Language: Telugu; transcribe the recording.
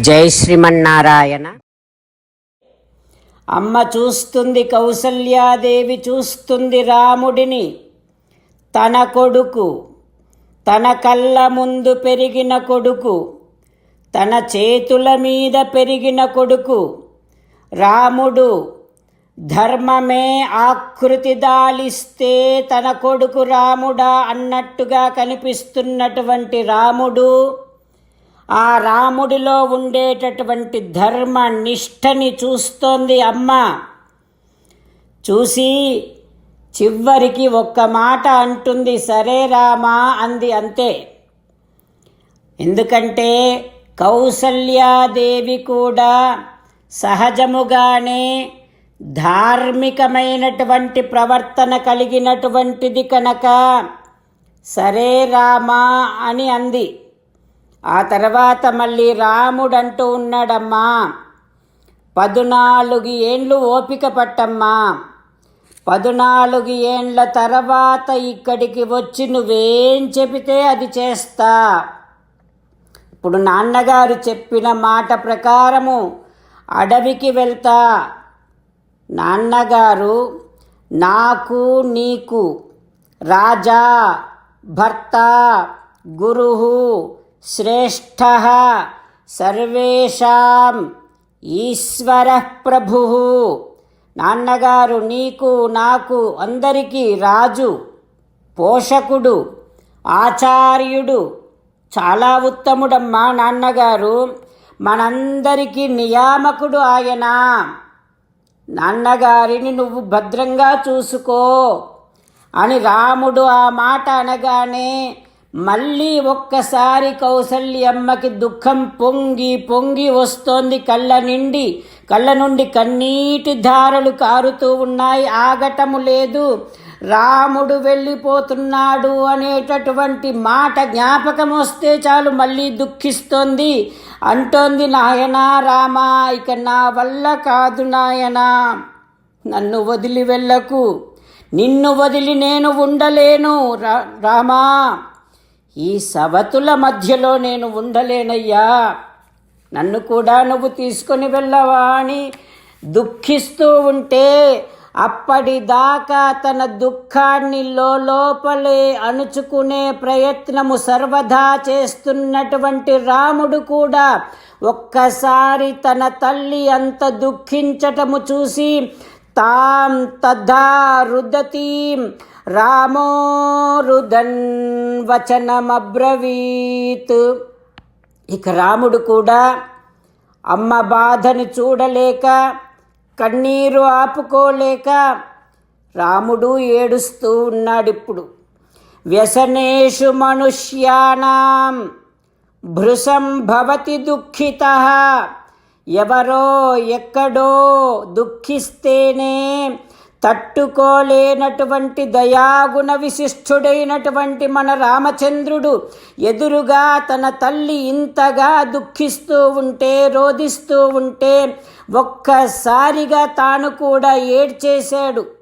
జై శ్రీమన్నారాయణ. అమ్మ చూస్తుంది కౌసల్యాదేవి చూస్తుంది రాముడిని. తన కొడుకు తన కళ్ళ ముందు పెరిగిన కొడుకు తన చేతుల మీద పెరిగిన కొడుకు. రాముడు ధర్మమే ఆకృతి దాలిస్తే తన కొడుకు రాముడా అన్నట్టుగా కనిపిస్తున్నటువంటి రాముడు ఆ రాముడిలో ఉండేటటువంటి ధర్మ నిష్టని చూస్తోంది అమ్మ. చూసి చివరికి ఒక్క మాట అంటుంది సరే రామా అంది అంతే. ఎందుకంటే కౌసల్యాదేవి కూడా సహజముగానే ధార్మికమైనటువంటి ప్రవర్తన కలిగినటువంటిది కనుక సరే రామా అని అంది. ఆ తర్వాత మళ్ళీ రాముడంటూ ఉన్నాడమ్మా. పదునాలుగు ఏండ్లు ఓపిక పట్టమ్మా. పదునాలుగు ఏండ్ల తర్వాత ఇక్కడికి వచ్చి నువ్వేం చెబితే అది చేస్తా. ఇప్పుడు నాన్నగారు చెప్పిన మాట ప్రకారము అడవికి వెళ్తా. నాన్నగారు నాకు నీకు రాజా భర్త గురువు శ్రేష్ఠ సర్వేషాం ఈశ్వర ప్రభు. నాన్నగారు నీకు నాకు అందరికీ రాజు పోషకుడు ఆచార్యుడు చాలా ఉత్తముడమ్మా నాన్నగారు. మనందరికీ నియామకుడు ఆయన. నాన్నగారిని నువ్వు భద్రంగా చూసుకో అని రాముడు ఆ మాట అనగానే మళ్ళీ ఒక్కసారి కౌసల్యమ్మకి దుఃఖం పొంగి పొంగి వస్తోంది కళ్ళ నిండి. కళ్ళ నుండి కన్నీటి ధారలు కారుతూ ఉన్నాయి. ఆగటము లేదు. రాముడు వెళ్ళిపోతున్నాడు అనేటటువంటి మాట జ్ఞాపకం వస్తే చాలు మళ్ళీ దుఃఖిస్తోంది. అంటోంది నాయనా రామా ఇక నా వల్ల కాదు నాయనా. నన్ను వదిలి వెళ్ళకు. నిన్ను వదిలి నేను ఉండలేను. రా రామా. ఈ సవతుల మధ్యలో నేను ఉండలేనయ్యా. నన్ను కూడా నువ్వు తీసుకొని వెళ్ళవా అని దుఃఖిస్తూ ఉంటే అప్పటిదాకా తన దుఃఖాన్ని లోపలే అణుచుకునే ప్రయత్నము సర్వదా చేస్తున్నటువంటి రాముడు కూడా ఒక్కసారి తన తల్లి అంత దుఃఖించటము చూసి తాం తథా రుదతీం రామో రుదన్ వచనమబ్రవీత్. ఇక రాముడు కూడా అమ్మ బాధను చూడలేక కన్నీరు ఆపుకోలేక రాముడు ఏడుస్తూ ఉన్నాడిప్పుడు. వ్యసనేషు మనుష్యానాం భృశం భవతి దుఃఖిత. ఎవరో ఎక్కడో దుఃఖిస్తేనే తట్టుకోలేనటువంటి దయాగుణ విశిష్ఠుడైనటువంటి మన రామచంద్రుడు ఎదురుగా తన తల్లి ఇంతగా దుఃఖిస్తూ ఉంటే రోధిస్తూ ఉంటే ఒక్కసారిగా తాను కూడా ఏడ్చేశాడు.